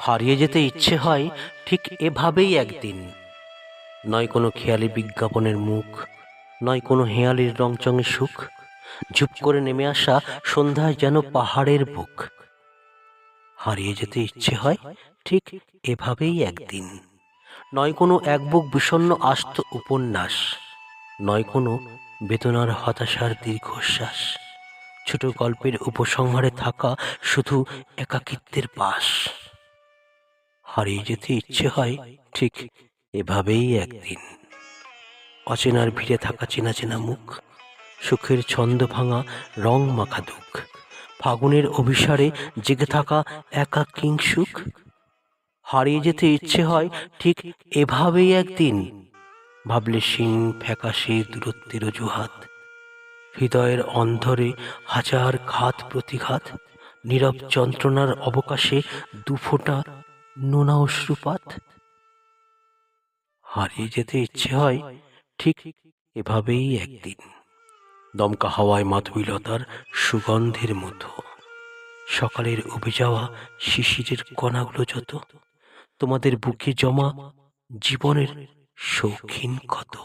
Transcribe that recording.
হারিয়ে যেতে ইচ্ছে হয় ঠিক এভাবেই একদিন। নয় কোনো খেয়ালি বিজ্ঞাপনের মুখ, নয় কোনো হেয়ালির রংচঙে সুখ ঝুপ করে নেমে আসা সন্ধ্যায় যেন পাহাড়ের বুক। হারিয়ে যেতে ইচ্ছে হয় ঠিক এভাবেই একদিন। নয় কোনো এক বুক বিষণ্ণ আস্ত উপন্যাস, নয় কোনো বেদনার হতাশার দীর্ঘশ্বাস, ছোট গল্পের উপসংহারে থাকা শুধু একাকিত্বের পাশ। হারিয়ে যেতে ইচ্ছে হয়, ঠিক এভাবেই একদিন। অচেনার ভিড়ে থাকা চেনা চেনা মুখ, সুখের ছন্দ ভাঙা রং মাখা দুঃখ, ফাগুনের অভিসারে জেগে থাকা একা কিংসুখ হারিয়ে যেতে ইচ্ছে হয়, ঠিক এভাবেই একদিন। ভাবলে সিং ফ্যাকাশে দূরত্বের অজুহাত, হৃদয়ের অন্ধরে হাজার ঘাত প্রতিঘাত, নীরব যন্ত্রণার অবকাশে দুফোঁটা নোনা অশ্রুপাত হারিয়ে যেতে ইচ্ছে হয়, ঠিক এভাবেই একদিন। দমকা হাওয়ায় মাধবিলতার সুগন্ধের মতো। সকালের উবে যাওয়া শিশিরের কণাগুলো যত, তোমাদের বুকে জমা জীবনের শৌখিন ক্ষত।